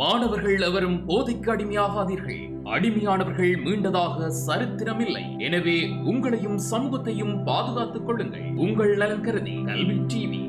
மாணவர்கள் எவரும் போதைக்கு அடிமையாகாதீர்கள். அடிமையானவர்கள் மீண்டதாக சரித்திரமில்லை. எனவே உங்களையும் சமூகத்தையும் பாதுகாத்துக் கொள்ளுங்கள். உங்கள் நலன் கருதி கல்வி டிவி.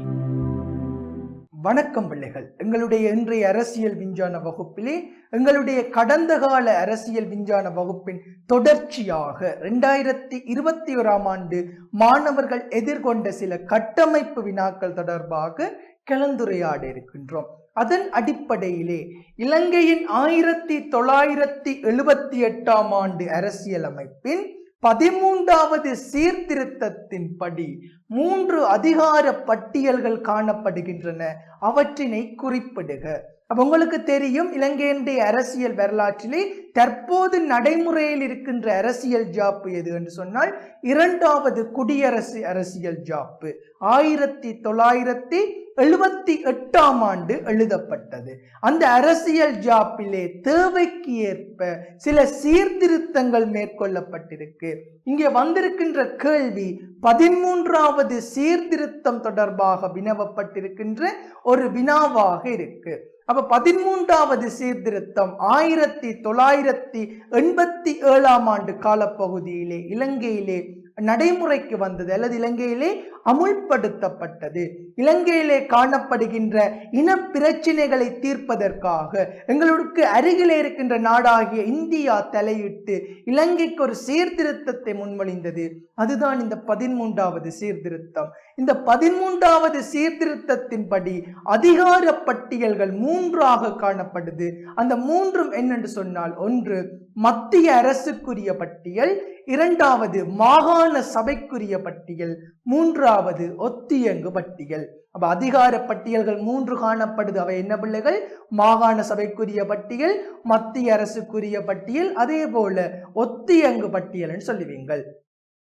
வணக்கம் பிள்ளைகள். எங்களுடைய இன்றைய அரசியல் விஞ்ஞான வகுப்பிலே எங்களுடைய கடந்த கால அரசியல் விஞ்ஞான வகுப்பின் தொடர்ச்சியாக ரெண்டாயிரத்தி இருபத்தி ஓராம் ஆண்டு மாணவர்கள் எதிர்கொண்ட சில கட்டமைப்பு வினாக்கள் தொடர்பாக கலந்துரையாட இருக்கின்றோம் அதன் அடிப்படையிலே இலங்கையின் ஆயிரத்தி தொள்ளாயிரத்தி எழுபத்தி எட்டாம் ஆண்டு அரசியலமைப்பின் பதிமூன்றாவது சீர்திருத்தத்தின்படி மூன்று அதிகார பட்டியல்கள் காணப்படுகின்றன. அவற்றினை குறிப்பிடுக. அப்ப உங்களுக்கு தெரியும் இலங்கையினுடைய அரசியல் வரலாற்றிலே தற்போது நடைமுறையில் இருக்கின்ற அரசியல் ஜாப்பு எது என்று சொன்னால் இரண்டாவது குடியரசு அரசியல் ஜாப்பு. ஆயிரத்தி தொள்ளாயிரத்தி எழுபத்தி எட்டாம் ஆண்டு எழுதப்பட்டது. அந்த அரசியல் ஜாப்பிலே தேவைக்கு ஏற்ப சில சீர்திருத்தங்கள் மேற்கொள்ளப்பட்டிருக்கு. இங்கே வந்திருக்கின்ற கேள்வி பதிமூன்றாவது சீர்திருத்தம் தொடர்பாக வினவப்பட்டிருக்கின்ற ஒரு வினாவாக இருக்கு. அப்ப பதிமூன்றாவது சீர்திருத்தம் ஆயிரத்தி தொள்ளாயிரத்தி எண்பத்தி ஏழாம் ஆண்டு காலப்பகுதியிலே இலங்கையிலே நடைமுறைக்கு வந்தது அல்லது இலங்கையிலே அமுல்படுத்தப்பட்டது. இலங்கையிலே காணப்படுகின்ற இன பிரச்சினைகளை தீர்ப்பதற்காக எங்களுக்கு அருகிலே இருக்கின்ற நாடாகிய இந்தியா தலையிட்டு இலங்கைக்கு ஒரு சீர்திருத்தத்தை முன்மொழிந்தது. அதுதான் இந்த பதிமூன்றாவது சீர்திருத்தம். இந்த பதிமூன்றாவது சீர்திருத்தத்தின்படி அதிகார பட்டியல்கள் மூன்றாக காணப்படுது. அந்த மூன்றும் என்னென்று சொன்னால் ஒன்று மத்திய அரசுக்குரிய பட்டியல் இரண்டாவது மாகாண சபைக்குரிய பட்டியல் மூன்றாவது ஒத்தியங்கு பட்டியல். அப்ப அதிகார பட்டியல்கள் மூன்று காணப்படுது. அவை என்ன பிள்ளைகள்? மாகாண சபைக்குரிய பட்டியல் மத்திய அரசுக்குரிய பட்டியல் அதே போல ஒத்தியங்கு பட்டியல்னு சொல்லுவீங்கள்.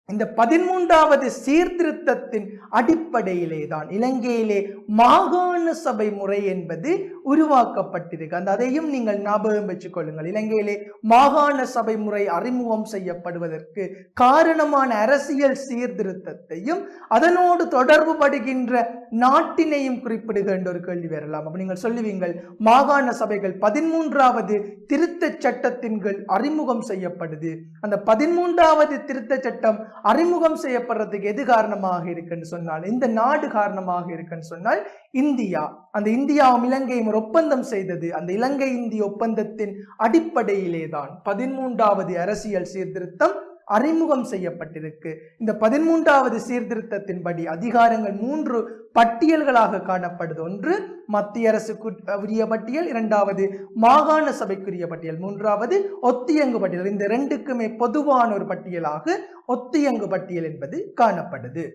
இந்த பதிமூன்றாவது சீர்திருத்தத்தின் அடிப்படையிலே தான் இலங்கையிலே மாகாண சபை முறை என்பது உருவாக்கப்பட்டிருக்கு. அந்த அதையும் நீங்கள் ஞாபகம் வச்சுக் கொள்ளுங்கள் இலங்கையிலே மாகாண சபை முறை அறிமுகம் செய்யப்படுவதற்கு காரணமான அரசியல் சீர்திருத்தத்தையும் அதனோடு தொடர்பு படுகின்ற நாட்டினையும் குறிப்பிடுகின்ற ஒரு கேள்வி வரலாம். அப்ப நீங்கள் சொல்லுவீங்கள் மாகாண சபைகள் பதிமூன்றாவது திருத்த சட்டத்தின் கீழ் அறிமுகம் செய்யப்படுது. அந்த பதிமூன்றாவது திருத்த சட்டம் அறிமுகம் செய்யப்படுறதுக்கு எது காரணமாக இருக்குன்னு சொன்னால் இந்த நாடு காரணமாக இருக்குன்னு சொன்னால் இந்தியா. அந்த இந்தியாவும் இலங்கையும் ஒரு ஒப்பந்தம் செய்தது. அந்த இலங்கை இந்திய ஒப்பந்தத்தின் அடிப்படையிலே தான் பதிமூன்றாவது அரசியல் சீர்திருத்தம் அறிமுகம் செய்யப்பட்டிருக்கு. இந்த பதிமூன்றாவது சீர்திருத்தத்தின்படி அதிகாரங்கள் மூன்று பட்டியல்களாக காணப்படுது. ஒன்று மத்திய அரசுக்கு உரிய பட்டியல். இரண்டாவது மாகாண சபைக்குரிய பட்டியல். மூன்றாவது ஒத்தியங்கு பட்டியல். இந்த ரெண்டுக்குமே பொதுவான ஒரு பட்டியலாக ஒத்தியங்கு பட்டியல் என்பது காணப்படுது.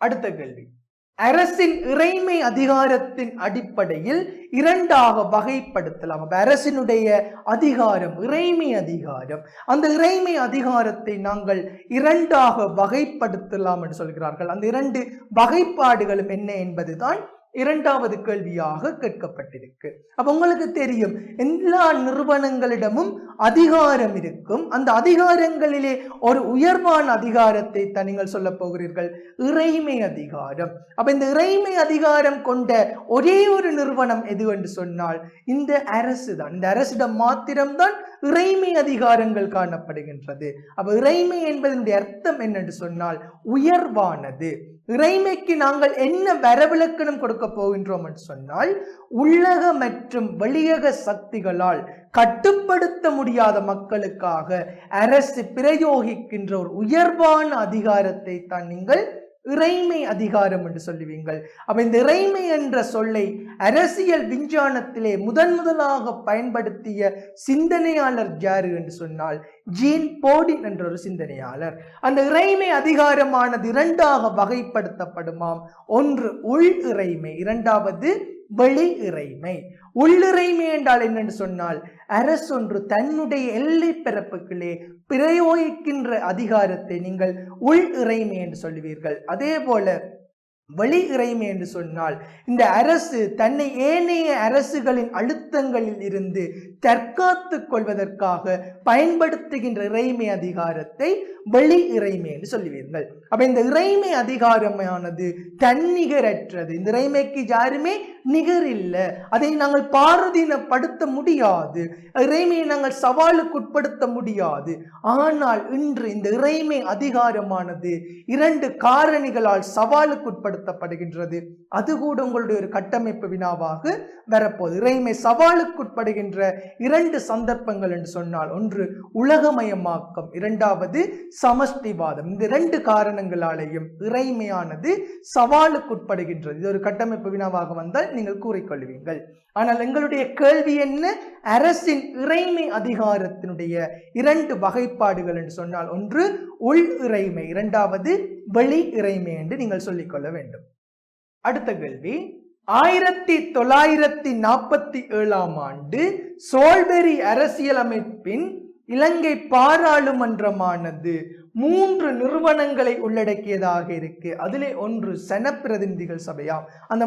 அடுத்த கேள்வி. அரசின் இறைமை அதிகாரத்தின் அடிப்படையில் இரண்டாக வகைப்படுத்தலாம். அப்ப அரசினுடைய அதிகாரம் இறைமை அதிகாரம். அந்த இறைமை அதிகாரத்தை நாங்கள் இரண்டாக வகைப்படுத்தலாம் என்று சொல்கிறார்கள். அந்த இரண்டு வகைப்பாடுகளும் என்ன என்பதுதான் இரண்டாவது கேள்வியாக கேட்கப்பட்டிருக்கு. அப்ப உங்களுக்கு தெரியும் எல்லா நிறுவனங்களிடமும் அதிகாரம் இருக்கும். அந்த அதிகாரங்களிலே ஒரு உயர்வான அதிகாரத்தை தான் நீங்கள் சொல்ல போகிறீர்கள் இறைமை அதிகாரம். அப்ப இந்த இறைமை அதிகாரம் கொண்ட ஒரே ஒரு நிறுவனம் எது என்று சொன்னால் இந்த அரசு தான். இந்த அரசிடம் மாத்திரம்தான் இறைமை அதிகாரங்கள் காணப்படுகின்றது. அப்ப இறைமை என்பதனுடைய அர்த்தம் என்னென்று சொன்னால் உயர்வானது. இறைமைக்கு நாங்கள் என்ன வரவிலக்கணம் கொடுக்க போகின்றோம் என்று சொன்னால் உள்ளக மற்றும் வெளியக சக்திகளால் கட்டுப்படுத்த முடியாத மக்களுக்காக அரசு பிரயோகிக்கின்ற ஒரு உயர்வான அதிகாரத்தை தான் நீங்கள் இறைமை அதிகாரம் என்று சொல்லுவீங்கள். அப்ப இந்த இறைமை என்ற சொல்லை அரசியல் விஞ்ஞானத்திலே முதன் முதலாக பயன்படுத்திய சிந்தனையாளர் யாரு என்று சொன்னால் ஜீன் போடின் என்ற ஒரு சிந்தனையாளர். அந்த இறைமை அதிகாரமானது இரண்டாக வகைப்படுத்தப்படுமாம். ஒன்று உள் இறைமை இரண்டாவது வெளி இறைமை உள்ளிறைமை என்றால் என்னன்னு சொன்னால் அரசொன்று தன்னுடைய எல்லை பிறப்புகளே பிரயோகிக்கின்ற அதிகாரத்தை நீங்கள் உள் இறைமை என்று சொல்லுவீர்கள். அதே போல வெளி இறைமை என்று சொன்னால் இந்த அரசு தன்னை ஏனைய அரசுகளின் அழுத்தங்களில் இருந்து தற்காத்துக் கொள்வதற்காக பயன்படுத்துகின்ற இறைமை அதிகாரத்தை வெளி இறைமை என்று சொல்லுவீர்கள். அப்ப இந்த இறைமை அதிகாரமானது தன்னிகரற்றது. இந்த இறைமைக்கு யாருமே நிகர் இல்லை. அதை நாங்கள் பாரதீனப்படுத்த முடியாது. இறைமையை நாங்கள் சவாலுக்கு உட்படுத்த முடியாது. ஆனால் இன்று இந்த இறைமை அதிகாரமானது இரண்டு காரணிகளால் சவாலுக்கு உட்படுத்தப்படுகின்றது. அது கூட உங்களுடைய ஒரு கட்டமைப்பு வினாவாக வரப்போகுது. இறைமை சவாலுக்குட்படுகின்ற இரண்டு சந்தர்ப்பங்கள் என்று சொன்னால் ஒன்று உலகமயமாக்கம் இரண்டாவது சமஷ்டிவாதம். இந்த இரண்டு காரணங்களாலேயும் இறைமையானது சவாலுக்குட்படுகின்றது இது ஒரு கட்டமைப்பு வினாவாக வந்தால் நீங்கள் கூறிக்கொள்வீர்கள். ஆனால் எங்களுடைய கேள்வி என்ன? அரசின் இறைமை அதிகாரத்தினுடைய இரண்டு வகைப்பாடுகள் என்று சொன்னால் ஒன்று உள் இறைமை இரண்டாவது வெளி இறைமை என்று நீங்கள் சொல்லிக்கொள்ள வேண்டும். அடுத்த கேள்வி ஆயிரத்தி தொள்ளாயிரத்தி நாற்பத்தி ஏழாம் ஆண்டு சோல்பெரி அரசியலமைப்பின் இலங்கை பாராளுமன்றமானது மூன்று நிறுவனங்களை உள்ளடக்கியதாக இருக்கு. அதிலே ஒன்று சனப்பிரதிநிதிகள் சபையாம். அந்த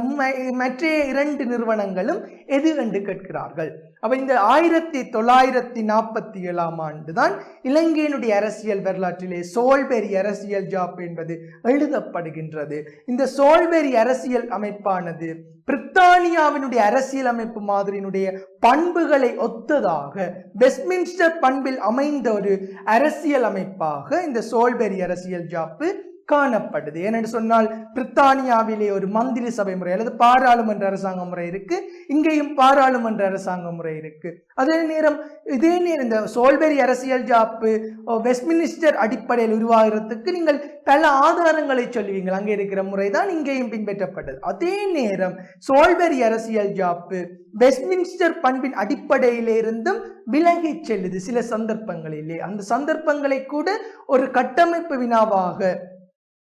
மற்ற இரண்டு நிறுவனங்களும் எது என்று கேட்கிறார்கள். அப்ப இந்த ஆயிரத்தி தொள்ளாயிரத்தி நாற்பத்தி ஏழாம் ஆண்டு தான் இலங்கையினுடைய அரசியல் வரலாற்றிலே சோல்பெரி அரசியல் ஜாப் என்பது எழுதப்படுகின்றது. இந்த சோல்பெரி அரசியல் அமைப்பானது பிரித்தானியாவினுடைய அரசியல் அமைப்பு மாதிரியினுடைய பண்புகளை ஒத்ததாக வெஸ்ட்மின்ஸ்டர் பண்பில் அமைந்த ஒரு அரசியல் அமைப்பாக இந்த சோல்பெரி அரசியல் ஜாப்பு காணப்படுது. ஏனென்று சொன்னால் பிரித்தானியாவிலே ஒரு மந்திரி சபை முறை அல்லது பாராளுமன்ற அரசாங்க முறை இருக்கு. இங்கேயும் பாராளுமன்ற அரசாங்க முறை இருக்கு. அதே நேரம் இதே நேரம் இந்த சோல்பெரி அரசியல் ஜாப்பு வெஸ்ட்மினிஸ்டர் அடிப்படையில் உருவாகிறதுக்கு நீங்கள் பல ஆதாரங்களை சொல்லுவீங்கள். அங்கே இருக்கிற முறை தான் இங்கேயும் பின்பற்றப்பட்டது. அதே நேரம் சோல்பெரி அரசியல் ஜாப்பு வெஸ்ட்மின்ஸ்டர் பண்பின் அடிப்படையிலிருந்தும் விலகி விலகிச் செல்லுது சில சந்தர்ப்பங்களிலே. அந்த சந்தர்ப்பங்களை கூட ஒரு கட்டமைப்பு வினாவாக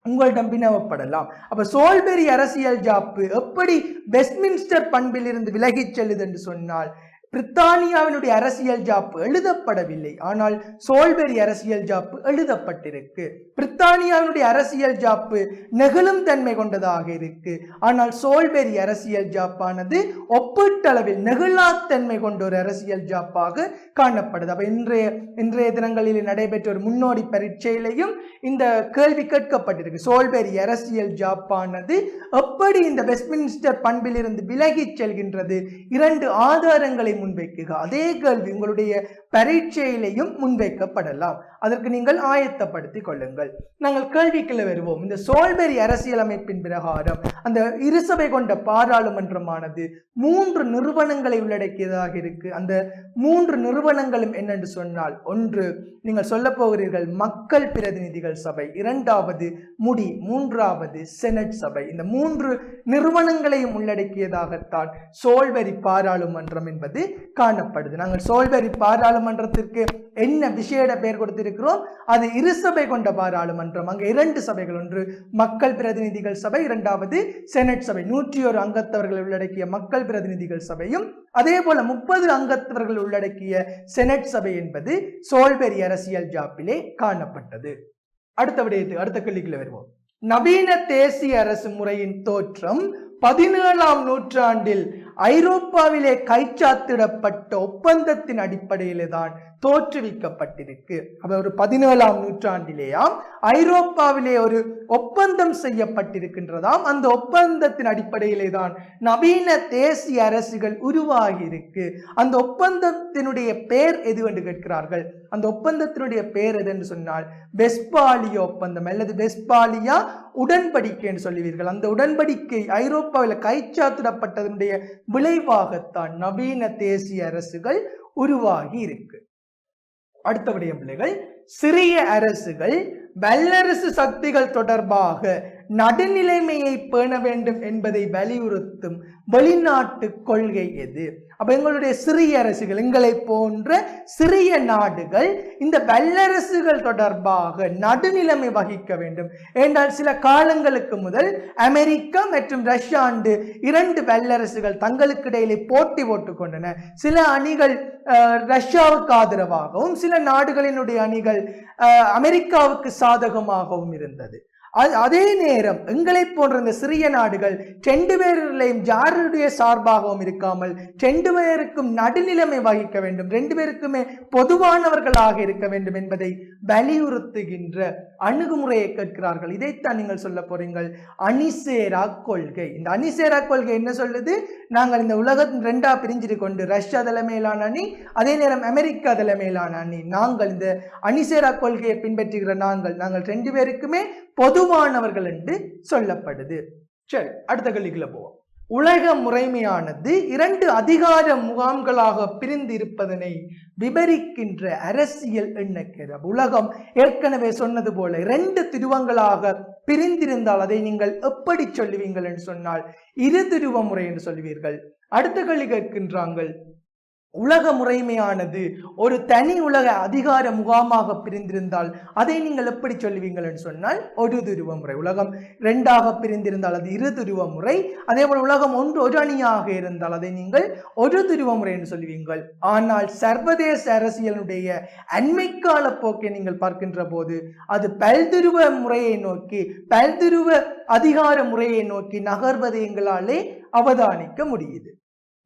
உங்களிடம் வினவப்படலாம். அப்ப சோல்பெரி அரசியல் ஜாப்பு எப்படி வெஸ்ட்மின்ஸ்டர் பண்பில் இருந்து விலகிச் செல்லுது என்று சொன்னால் பிரித்தானியாவினுடைய அரசியல் ஜாப்பு எழுதப்படவில்லை. ஆனால் சோல்பெரி அரசியல் ஜாப்பு எழுதப்பட்டிருக்கு. பிரித்தானியாவினுடைய அரசியல் ஜாப்பு நெகிழும் தன்மை கொண்டதாக இருக்கு. ஆனால் சோல்பெரி அரசியல் ஜாப்பானது ஒப்பீட்டளவில் நெகிழாத்தன்மை கொண்ட ஒரு அரசியல் ஜாப்பாக காணப்படுது. அப்ப இன்றைய இன்றைய தினங்களில் நடைபெற்ற ஒரு முன்னோடி பரீட்சையிலையும் இந்த கேள்வி கேட்கப்பட்டிருக்கு. சோல்பெரி அரசியல் ஜாப்பானது எப்படி இந்த வெஸ்ட்மின்ஸ்டர் பண்பிலிருந்து விலகிச் செல்கின்றது? இரண்டு ஆதாரங்களை முன்வைக்குக. அதே கேள்வி உங்களுடைய பரீட்சையிலையும் முன்வைக்கப்படலாம். அதற்கு நீங்கள் ஆயத்தப்படுத்தி கொள்ளுங்கள். நாங்கள் கேள்விக்குள்ள வருவோம். இந்த சோல்பெரி அரசியலமைப்பின் பிரகாரம் அந்த இருசபை கொண்ட பாராளுமன்றமானது மூன்று நிறுவனங்களை உள்ளடக்கியதாக இருக்கு. அந்த மூன்று நிறுவனங்களும் என்னென்று சொன்னால் ஒன்று நீங்கள் சொல்ல போகிறீர்கள் மக்கள் பிரதிநிதிகள் சபை இரண்டாவது முடி மூன்றாவது செனட் சபை. இந்த மூன்று நிறுவனங்களையும் உள்ளடக்கியதாகத்தான் சோல்பெரி பாராளுமன்றம் என்பது காணப்படுது. நாங்கள் சோல்பெரி பாராளுமன்றத்திற்கு என்ன விசேட பெயர் கொடுத்திருக்கிறோம்? அது இரு சபை கொண்ட பாராளுமன்றம். அங்கே இரண்டு சபைகள் ஒன்று மக்கள் பிரதிநிதிகள் சபை இரண்டாவது செனட் சபை. நூற்றி ஒரு அங்கத்தவர்களை உள்ளடக்கிய மக்கள் பிரதிநிதிகள் சபையும் அதே போல முப்பது அங்கத்தவர்கள் உள்ளடக்கிய செனட் சபை என்பது சோல்பெரி அரசியல் ஜாப்பிலே காணப்பட்டது. அடுத்த விடயத்து அடுத்த கேள்விக்குள்ள வருவோம். நவீன தேசிய அரசு முறையின் தோற்றம் பதினேழாம் நூற்றாண்டில் ஐரோப்பாவிலே கைச்சாத்திடப்பட்ட ஒப்பந்தத்தின் அடிப்படையிலே தான் தோற்றுவிக்கப்பட்டிருக்கு. அவர் ஒரு பதினேழாம் நூற்றாண்டிலேயாம் ஐரோப்பாவிலே ஒரு ஒப்பந்தம் செய்யப்பட்டிருக்கின்றதாம். அந்த ஒப்பந்தத்தின் அடிப்படையிலே தான் நவீன தேசிய அரசுகள் உருவாகி இருக்கு அந்த ஒப்பந்தத்தினுடைய பெயர் எது என்று கேட்கிறார்கள்? அந்த ஒப்பந்தத்தினுடைய பெயர் எது என்று சொன்னால் வெஸ்பாலிய ஒப்பந்தம் அல்லது வெஸ்பாலியா உடன்படிக்கை என்று சொல்லுவீர்கள். அந்த உடன்படிக்கை ஐரோப்பாவில் கைச்சாத்திடப்பட்டதனுடைய விளைவாகத்தான் நவீன தேசிய அரசுகள் உருவாகி இருக்கு அடுத்த விடயம் பிள்ளைகள் சிறிய அரசுகள் வல்லரசு சக்திகள் தொடர்பாக நடுநிலைமையை பேண வேண்டும் என்பதை வலியுறுத்தும் வெளிநாட்டு கொள்கை எது? அப்ப எங்களுடைய சிறிய அரசுகள் எங்களை போன்ற சிறிய நாடுகள் இந்த வல்லரசுகள் தொடர்பாக நடுநிலைமை வகிக்க வேண்டும். என்றால் சில காலங்களுக்கு முதல் அமெரிக்கா மற்றும் ரஷ்யா ஆண்டு இரண்டு வல்லரசுகள் தங்களுக்கு இடையிலே போட்டி போட்டு கொண்டன. சில அணிகள் ரஷ்யாவுக்கு ஆதரவாகவும் சில நாடுகளினுடைய அணிகள் அமெரிக்காவுக்கு சாதகமாகவும் இருந்தது. அது- அதே நேரம் எங்களை எங்களைப் போன்ற இந்த சிறிய நாடுகள் ரெண்டு பேரிலையும் யாருடைய சார்பாகவும் இருக்காமல் ரெண்டு பேருக்கும் நடுநிலைமை வகிக்க வேண்டும் ரெண்டு பேருக்குமே பொதுவானவர்களாக இருக்க வேண்டும் என்பதை வலியுறுத்துகின்ற அணுகுமுறையை கேட்கிறார்கள். இதைத்தான் நீங்கள் சொல்ல போறீங்கள். அணிசேரா கொள்கை. இந்த அணிசேரா கொள்கை என்ன சொல்லுது? நாங்கள் இந்த உலகத்தின் ரெண்டா பிரிஞ்சிட்டு கொண்டு ரஷ்யா தலைமையிலான அணி அதே நேரம் அமெரிக்கா தலைமையிலான அணி. நாங்கள் இந்த அணிசேரா கொள்கையை பின்பற்றுகிற நாங்கள் நாங்கள் ரெண்டு பேருக்குமே பொது பொதுவானவர்கள் என்று சொல்லப்படுது. சரி அடுத்த கேள்விக்குள்ள போவோம். உலக முறைமையானது இரண்டு அதிகார முகாம்களாக பிரிந்து இருப்பதனை விவரிக்கின்ற அரசியல் எண்ணக்கிறது உலகம் ஏற்கனவே சொன்னது போல இரண்டு துருவங்களாக பிரிந்திருந்தால் அதை நீங்கள் எப்படி சொல்லுவீங்கள் என்று சொன்னால் இரு துருவ முறை என்று சொல்லுவீர்கள் அடுத்த கேள்வி கேட்கின்றாங்கள் உலக முறைமையானது ஒரு தனி உலக அதிகார முகாமாக பிரிந்திருந்தால் அதை நீங்கள் எப்படி சொல்லுவீங்கள் என்று சொன்னால் ஒரு துருவ முறை உலகம். ரெண்டாக பிரிந்திருந்தால் அது இரு துருவ முறை. அதே போல் உலகம் ஒன்று ஒரு அணியாக இருந்தால் அதை நீங்கள் ஒரு துருவ முறை என்று சொல்லுவீங்கள். ஆனால் சர்வதேச அரசியலுடைய அண்மைக்கால போக்கை நீங்கள் பார்க்கின்ற போது அது பல்துருவ முறையை நோக்கி பல்துருவ அதிகார முறையை நோக்கி நகர்வதை எங்களாலே அவதானிக்க முடியுது.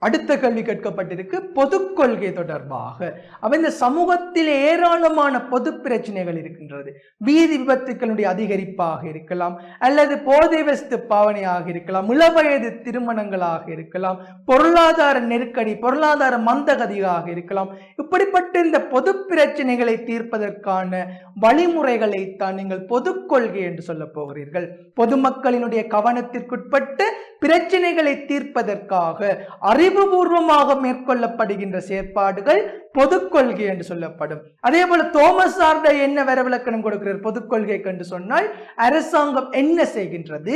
அடுத்த கேள்வி கேட்கப்பட்டிருக்கு பொது கொள்கை தொடர்பாக. அப்ப இந்த சமூகத்தில் ஏராளமான பொது பிரச்சனைகள் இருக்கின்றது. வீதி விபத்துக்களுடைய அதிகரிப்பாக இருக்கலாம் அல்லது போதை வஸ்து பாவனையாக இருக்கலாம் இளவயது திருமணங்களாக இருக்கலாம் பொருளாதார நெருக்கடி பொருளாதார மந்தகதியாக இருக்கலாம். இப்படிப்பட்ட இந்த பொது பிரச்சனைகளை தீர்ப்பதற்கான வழிமுறைகளை தான் நீங்கள் பொது கொள்கை என்று சொல்ல போகிறீர்கள். பொதுமக்களினுடைய கவனத்திற்குட்பட்டு பிரச்சனைகளை தீர்ப்பதற்காக அறிவுபூர்வமாக மேற்கொள்ளப்படுகின்ற செயற்பாடுகள் பொது கொள்கை என்று சொல்லப்படும். அதே போல தோமஸ் ஆர்டை என்ன வரவிலக்கணம் கொடுக்கிறார்? பொது என்று சொன்னால் அரசாங்கம் என்ன செய்கின்றது?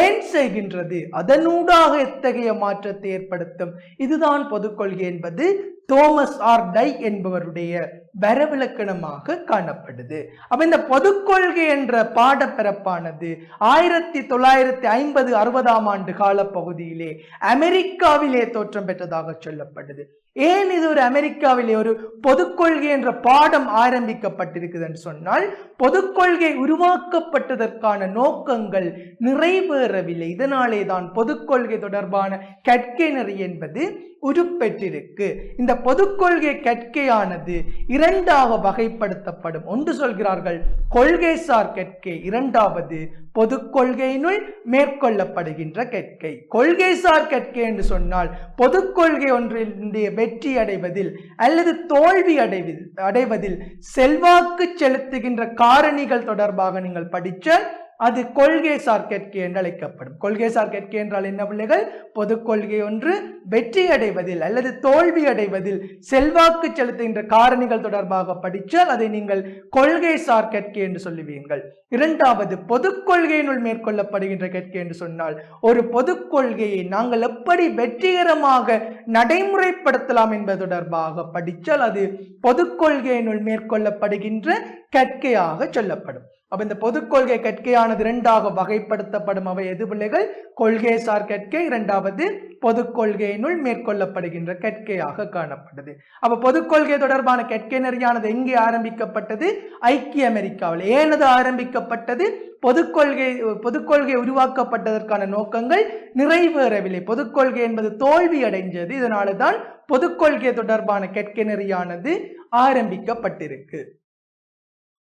ஏன் செய்கின்றது? அதனூடாக எத்தகைய மாற்றத்தை ஏற்படுத்தும்? இதுதான் பொது கொள்கை என்பது தோமஸ் ஆர் டை என்பவருடைய வரவிலக்கணமாக காணப்படுது. அப்ப இந்த பொது கொள்கை என்ற பாடப்பிறப்பானது ஆயிரத்தி தொள்ளாயிரத்தி ஐம்பது அறுபதாம் ஆண்டு காலப்பகுதியிலே அமெரிக்காவிலே தோற்றம் பெற்றதாக சொல்லப்படுது. ஏன் இது ஒரு அமெரிக்காவிலே ஒரு பொதுக்கொள்கை என்ற பாடம் ஆரம்பிக்கப்பட்டிருக்குது என்று சொன்னால் பொதுக்கொள்கை உருவாக்கப்பட்டதற்கான நோக்கங்கள் நிறைவேறவில்லை. இதனாலே தான் பொதுக்கொள்கை தொடர்பான கற்கை நெறி என்பது உருப்பெற்றிருக்கு. இந்த பொதுக்கொள்கை கற்கையானது இரண்டாக வகைப்படுத்தப்படும். ஒன்று சொல்கிறார்கள் கொள்கைசார் கற்கை இரண்டாவது பொது கொள்கையினுள் மேற்கொள்ளப்படுகின்ற கற்கை கொள்கைசார் கற்கை என்று சொன்னால் பொது கொள்கை ஒன்றினுடைய வெற்றி அடைவதில் அல்லது தோல்வி அடைவதில் அடைவதில் செல்வாக்கு செலுத்துகின்ற காரணிகள் தொடர்பாக நீங்கள் படித்தால் அது கொள்கைசார் கேட்கை என்று அழைக்கப்படும். கொள்கைசார் கேட்கை என்றால் என்ன பிள்ளைகள்? பொது கொள்கை ஒன்று வெற்றி அடைவதில் அல்லது தோல்வி அடைவதில் செல்வாக்கு செலுத்துகின்ற காரணிகள் தொடர்பாக படித்தால் அதை நீங்கள் கொள்கைசார் கேட்கை என்று சொல்லுவீர்கள். இரண்டாவது பொது கொள்கையினுள் மேற்கொள்ளப்படுகின்ற கேட்கை என்று சொன்னால் ஒரு பொது கொள்கையை நாங்கள் எப்படி வெற்றிகரமாக நடைமுறைப்படுத்தலாம் என்பது தொடர்பாக படித்தால் அது பொது கொள்கையினுள் மேற்கொள்ளப்படுகின்ற கற்கையாக சொல்லப்படும். அப்ப இந்த பொது கொள்கை கற்கையானது இரண்டாக வகைப்படுத்தப்படும். அவை எது பிள்ளைகள்? கொள்கைசார் கற்கை இரண்டாவது பொது கொள்கையினுள் மேற்கொள்ளப்படுகின்ற கற்கையாக காணப்படுது. அப்ப பொது கொள்கை தொடர்பான கற்கை நெறியானது எங்கே ஆரம்பிக்கப்பட்டது? ஐக்கிய அமெரிக்காவில். ஏனது ஆரம்பிக்கப்பட்டது? பொதுக்கொள்கை பொதுக்கொள்கை உருவாக்கப்பட்டதற்கான நோக்கங்கள் நிறைவேறவில்லை. பொதுக்கொள்கை என்பது தோல்வி அடைஞ்சது. இதனால தான் பொதுக்கொள்கை தொடர்பான கற்கை நெறியானது ஆரம்பிக்கப்பட்டிருக்கு.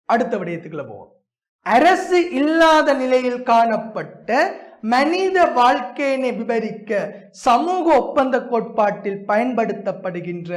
அடுத்த விடயத்துக்குள்ள போவோம். அரசு இல்லாத நிலையில் காணப்பட்ட மனித வாழ்க்கையினை விவரிக்க சமூக ஒப்பந்த கோட்பாட்டில் பயன்படுத்தப்படுகின்ற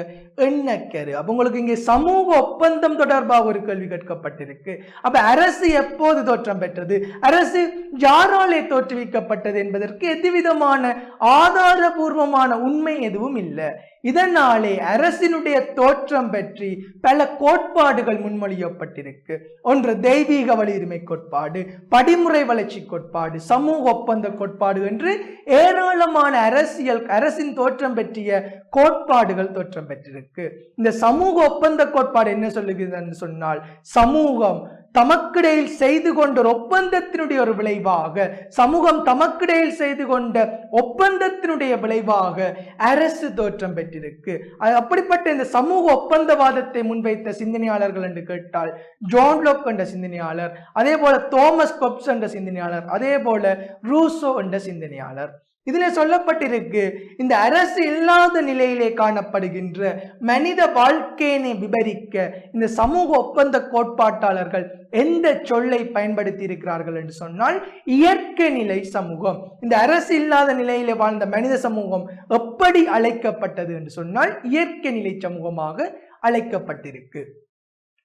எண்ணக்கரு. அப்ப உங்களுக்கு இங்கே சமூக ஒப்பந்தம் தொடர்பாக ஒரு கேள்வி கேட்கப்பட்டிருக்கு. அப்ப அரசு எப்போது தோற்றம் பெற்றது? அரசு யாராலே தோற்றுவிக்கப்பட்டது என்பதற்கு எதுவிதமான ஆதாரபூர்வமான உண்மை எதுவும் இல்லை. இதனாலே அரசினுடைய தோற்றம் பற்றி பல கோட்பாடுகள் முன்மொழியப்பட்டிருக்கு. ஒன்று தெய்வீக வலியுரிமை கோட்பாடு படிமுறை வளர்ச்சி கோட்பாடு சமூக ஒப்பந்த கோட்பாடு என்று ஏராளமான அரசு அரசியல் அரசின் தோற்றம் பற்றிய கோட்பாடுகள் தோற்றம் பெற்றிருக்கு. இந்த சமூக ஒப்பந்த கோட்பாடு என்ன சொல்லுகிறது சொன்னால் சமூகம் தமக்கிடையில் செய்து கொண்ட ஒரு ஒப்பந்தத்தினுடைய ஒரு விளைவாக சமூகம் தமக்கிடையில் செய்து கொண்ட ஒப்பந்தத்தினுடைய விளைவாக அரசு தோற்றம் பெற்றிருக்கு. அப்படிப்பட்ட இந்த சமூக ஒப்பந்தவாதத்தை முன்வைத்த சிந்தனையாளர்கள் என்று கேட்டால் ஜான் லோக் என்ற சிந்தனையாளர் அதே போல தோமஸ் கொப்ஸ் என்ற சிந்தனையாளர் அதே போல ரூசோ என்ற சிந்தனையாளர். இதில் சொல்லப்பட்டிருக்கு இந்த அரசு இல்லாத நிலையிலே காணப்படுகின்ற மனித வாழ்க்கையினை விபரிக்க இந்த சமூக ஒப்பந்த கோட்பாட்டாளர்கள் எந்த சொல்லை பயன்படுத்தி இருக்கிறார்கள் என்று சொன்னால் இயற்கை நிலை சமூகம். இந்த அரசு இல்லாத நிலையிலே வாழ்ந்த மனித சமூகம் எப்படி அழைக்கப்பட்டது என்று சொன்னால் இயற்கை நிலை சமூகமாக அழைக்கப்பட்டிருக்கு.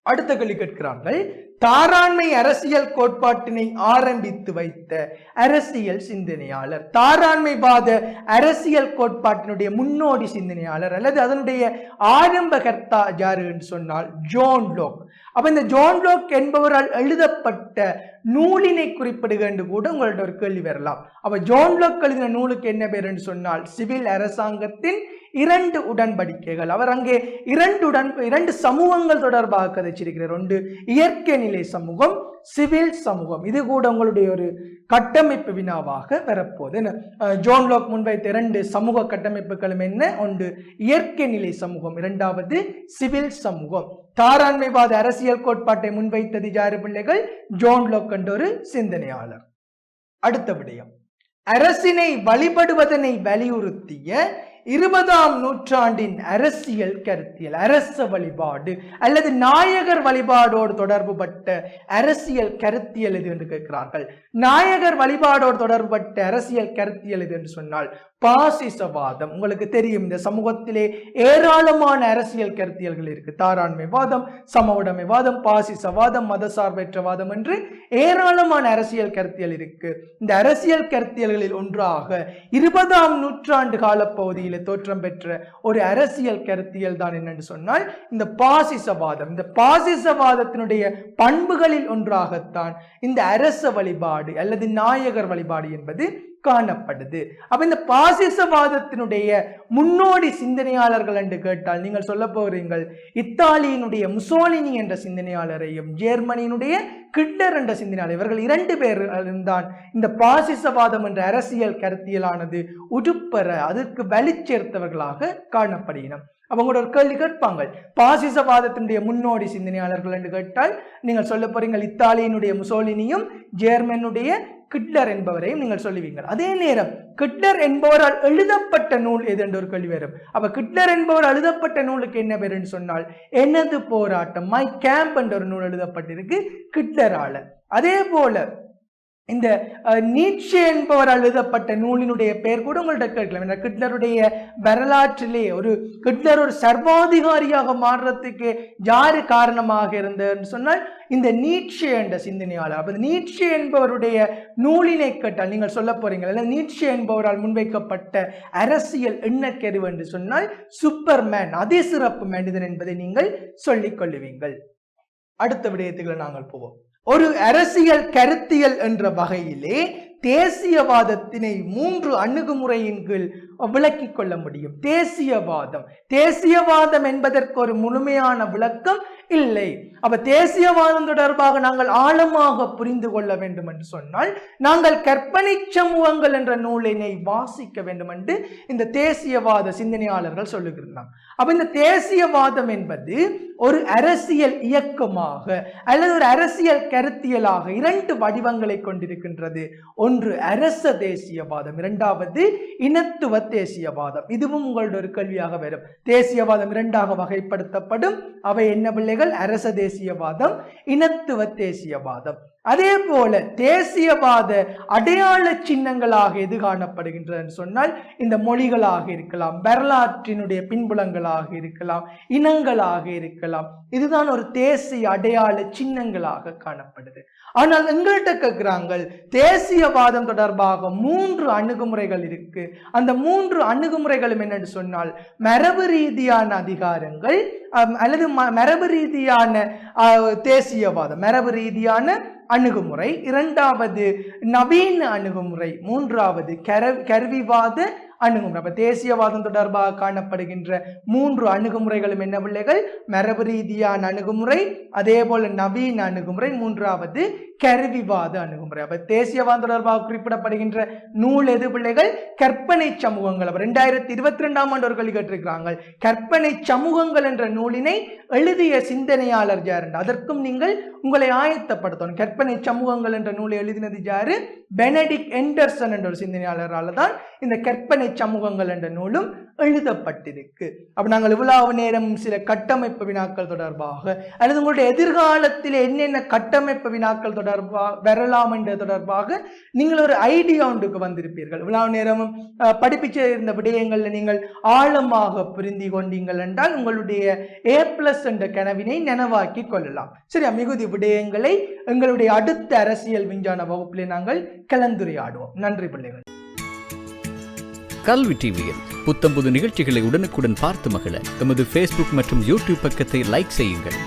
அடுத்த கேள்வி கேட்கிறார்கள் தாராண்மை அரசியல் கோட்பாட்டினை ஆரம்பித்து வைத்த அரசியல் சிந்தனையாளர் தாராண்மைவாத அரசியல் கோட்பாட்டினுடைய முன்னோடி சிந்தனையாளர் அல்லது அதனுடைய ஆரம்பகர்த்தா யாரு என்று சொன்னால் ஜோன் லோக். அப்ப இந்த ஜோன் லோக் என்பவரால் எழுதப்பட்ட நூலினை குறிப்பிடுக என்று கூட உங்கள்ட்ட ஒரு கேள்வி வரலாம். அப்ப ஜோன் லோக் எழுதின நூலுக்கு என்ன பேர் என்று சொன்னால் சிவில் அரசாங்கத்தின் இரண்டு உடன்படிக்கைகள். அவர் அங்கே இரண்டு உடன் இரண்டு சமூகங்கள் தொடர்பாக கதைச்சிருக்கிறார். ஒன்று இயற்கை நிலை சமூகம் சிவில் சமூகம். இது கூட உங்களுடைய ஒரு கட்டமைப்பு வினாவாக வரப்போகுது. ஜோன் லோக் முன்வைத்த இரண்டு சமூக கட்டமைப்புகளும் என்ன? ஒன்று இயற்கை நிலை சமூகம். இரண்டாவது சிவில் சமூகம். தாராண்மைவாத அரசியல் கோட்பாட்டை முன்வைத்தது யாரு பிள்ளைகள்? ஜோன் லோக் என்ற ஒரு சிந்தனையாளர். அடுத்த விடயம். அரசினை வழிபடுவதனை வலியுறுத்திய இருபதாம் நூற்றாண்டின் அரசியல் கருத்தியல் அரச வழிபாடு அல்லது நாயகர் வழிபாடோடு தொடர்புபட்ட அரசியல் கருத்தியல் இது என்று கேட்கிறார்கள்? நாயகர் வழிபாடோடு தொடர்புபட்ட அரசியல் கருத்தியல் இது என்று சொன்னால் பாசிசவாதம். உங்களுக்கு தெரியும் இந்த சமூகத்திலே ஏராளமான அரசியல் கருத்தியல்கள் இருக்கு. தாராண்மைவாதம் சமவுடைமைவாதம் பாசிசவாதம் மதசார்பற்றவாதம் என்று ஏராளமான அரசியல் கருத்தியல் இருக்கு. இந்த அரசியல் கருத்தியல்களில் ஒன்றாக இருபதாம் நூற்றாண்டு காலப்பகுதியில் தோற்றம் பெற்ற ஒரு அரசியல் கருத்தியல் தான் என்னென்று சொன்னால் இந்த பாசிசவாதம் இந்த பாசிசவாதத்தினுடைய பண்புகளில் ஒன்றாகத்தான் இந்த அரச வழிபாடு அல்லது நாயகர் வழிபாடு என்பது காணப்படுது. அப்ப இந்த பாசிசவாதத்தினுடைய முன்னோடி சிந்தனையாளர்கள் என்று கேட்டால் நீங்கள் சொல்ல போகிறீர்கள் இத்தாலியினுடைய முசோலினி என்ற சிந்தனையாளரையும் ஜெர்மனியினுடைய கிட்டர் என்ற சிந்தனையாளர் இவர்கள் இரண்டு பேர் தான் இந்த பாசிசவாதம் என்ற அரசியல் கருத்தியலானது உடுப்பெற அதற்கு வலி சேர்த்தவர்களாக காணப்படுகின்றன. அவங்களோட ஒரு கேள்வி கேட்பாங்க பாசிசவாதத்தினுடைய முன்னோடி சிந்தனையாளர்கள் என்று கேட்டால் நீங்கள் சொல்ல போறீங்கள் இத்தாலியினுடைய முசோலினியும் ஜெர்மனுடைய கிட்லர் என்பவரையும் நீங்கள் சொல்லுவீங்கள் அதே நேரம் கிட்லர் என்பவரால் எழுதப்பட்ட நூல் எது என்று ஒரு கேள்வி வரும். அப்ப கிட்லர் என்பவர் எழுதப்பட்ட நூலுக்கு என்ன பேர் என்று சொன்னால் எனது போராட்டம் மை கேம்ப் என்ற ஒரு நூல் எழுதப்பட்டிருக்கு கிட்லரால அதே போல இந்த அஹ், நீட்சே என்பவர் எழுதப்பட்ட நூலினுடைய பெயர் கூட உங்கள்கிட்ட கேட்கலாம். இந்த கிட்லருடைய வரலாற்றிலே ஒரு கிட்லர் ஒரு சர்வாதிகாரியாக மாறுறதுக்கு யாரு காரணமாக இருந்ததுன்னு சொன்னால் இந்த நீட்சே என்ற சிந்தனையாளர். அப்போ நீட்சே என்பவருடைய நூலினை கேட்டால் நீங்கள் சொல்ல போறீங்க அல்லது நீட்சே என்பவரால் முன்வைக்கப்பட்ட அரசியல் எண்ணக்கெருவு என்று சொன்னால் சூப்பர்மேன் அதிசிறப்பு மனிதன் என்பதை நீங்கள் சொல்லிக் கொள்ளுவீங்கள். அடுத்த விடயத்துக்குள்ள நாங்கள் போவோம். ஒரு அரசியல் கருத்தியல் என்ற வகையிலே தேசியவாதத்தினை மூன்று அணுகுமுறையின் கீழ் விளக்கி கொள்ள முடியும். தேசியவாதம். தேசியவாதம் என்பதற்கு ஒரு முழுமையான விளக்கம் இல்லை. அப்ப தேசியவாதம் தொடர்பாக நாங்கள் ஆழமாக புரிந்து கொள்ள வேண்டும் என்று சொன்னால் நாங்கள் கற்பனை சமூகங்கள் என்ற நூலினை வாசிக்க வேண்டும் என்று இந்த தேசியவாத சிந்தனையாளர்கள் சொல்லுகிறாங்க அப்ப இந்த தேசியவாதம் என்பது ஒரு அரசியல் இயக்கமாக அல்லது ஒரு அரசியல் கருத்தியலாக இரண்டு வடிவங்களை கொண்டிருக்கின்றது. ஒன்று அரச தேசியவாதம் இரண்டாவது இனத்துவ தேசியவாதம். இதுவும் உங்களோட ஒரு கல்வியாக வரும். தேசியவாதம் இரண்டாக வகைப்படுத்தப்படும். அவை என்ன பிள்ளைகள்? அரச தேசியவாதம் இனத்துவ தேசியவாதம். அதே போல தேசியவாத அடையாள சின்னங்களாக எது காணப்படுகின்றதுன்னு சொன்னால் இந்த மொழிகளாக இருக்கலாம் வரலாற்றினுடைய பின்புலங்களாக இருக்கலாம் இனங்களாக இருக்கலாம். இதுதான் ஒரு தேசிய அடையாள சின்னங்களாக காணப்படுது. ஆனால் எங்கள்கிட்ட கேட்கிறாங்க தேசியவாத தேசியவாதம் தொடர்பாக மூன்று அணுகுமுறைகள் இருக்கு. அந்த மூன்று அணுகுமுறைகளும் என்னன்னு சொன்னால் மரபு ரீதியான அதிகாரங்கள் அல்லது ம- மரபு ரீதியான தேசியவாதம் மரபு ரீதியான அணுகுமுறை. இரண்டாவது நவீன அணுகுமுறை மூன்றாவது கர கருவிவாத அணுகுமுறை. அப்ப தேசியவாதம் தொடர்பாக காணப்படுகின்ற மூன்று அணுகுமுறைகளும் என்ன பிள்ளைகள்? மரபு ரீதியான அணுகுமுறை அதே போல நவீன அணுகுமுறை மூன்றாவது கருவிவாத அணுகுமுறை. அப்ப தேசியவாதம் தொடர்பாக குறிப்பிடப்படுகின்ற நூல் எது பிள்ளைகள்? கற்பனை சமூகங்கள். அப்ப ரெண்டாயிரத்தி இருபத்தி ரெண்டாம் ஆண்டு அவர்கள் கேட்டிருக்கிறாங்க. கற்பனை சமூகங்கள் என்ற நூலினை எழுதிய சிந்தனையாளர் யார் அதற்கும் நீங்கள் உங்களை ஆயத்தப்படுத்தணும். கற்பனை சமூகங்கள் என்ற நூலை எழுதினது யாரு? பெனடிக் எண்டர்சன் என்ற ஒரு சிந்தனையாளரால் தான் இந்த கற்பனை சமூகங்கள் என்ற நூலும் எழுதப்பட்டிருக்கு. அப்ப நாங்கள் இவ்வளவு நேரம் சில கட்டமைப்பு வினாக்கள் தொடர்பாக அல்லது உங்களுடைய எதிர்காலத்தில் என்னென்ன கட்டமைப்பு வினாக்கள் தொடர்பாக வரலாம் என்ற தொடர்பாக நீங்கள் ஒரு ஐடியா ஒன்றுக்கு வந்திருப்பீர்கள். இவ்வளவு நேரமும் படிப்பிச்சு படிப்பிச்ச இருந்த விடயங்களில் நீங்கள் ஆழமாக புரிந்து கொண்டீங்கள் என்றால் உங்களுடைய ஏ பிளஸ் என்ற கனவினை நனவாக்கி கொள்ளலாம். சரியா மிகுதி விடயங்களை எங்களுடைய அடுத்த அரசியல் விஞ்ஞான வகுப்பிலே நாங்கள் கலந்துரையாடுவோம். நன்றி பிள்ளைகள். கல்வி டிவியில் புத்தம்புது நிகழ்ச்சிகளை உடனுக்குடன் பார்த்து மகிழ எமது ஃபேஸ்புக் மற்றும் யூடியூப் பக்கத்தை லைக் செய்யுங்கள்.